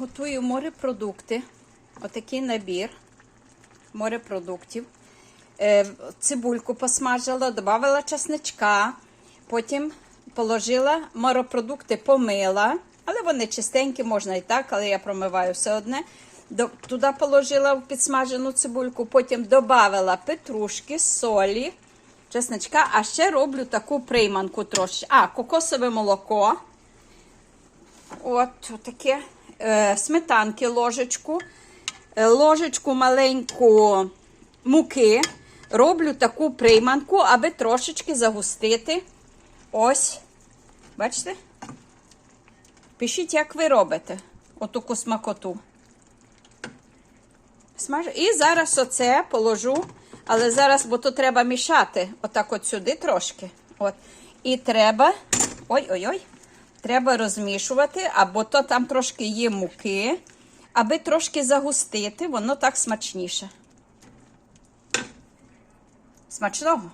Готую морепродукти. Отакий набір морепродуктів. Е, цибульку посмажила, додала чесничка, потім положила морепродукти, помила, але вони чистенькі, можна і так, але я промиваю все одне. Туди положила в підсмажену цибульку, потім додала петрушки, солі, чесничка, а ще роблю таку прийманку трошки. А, кокосове молоко. От таке сметанки ложечку, е, ложечку маленьку муки. Роблю таку прийманку, аби трошечки загустити. Ось. Бачите? Пишіть, як ви робите отаку смакоту. Смажу. І зараз оце положу, але зараз, бо то треба мішати. Отак от сюди трошки. От. І треба. Ой-ой-ой. Треба розмішувати, або то там трошки є муки, аби трошки загустити, воно так смачніше. Смачного!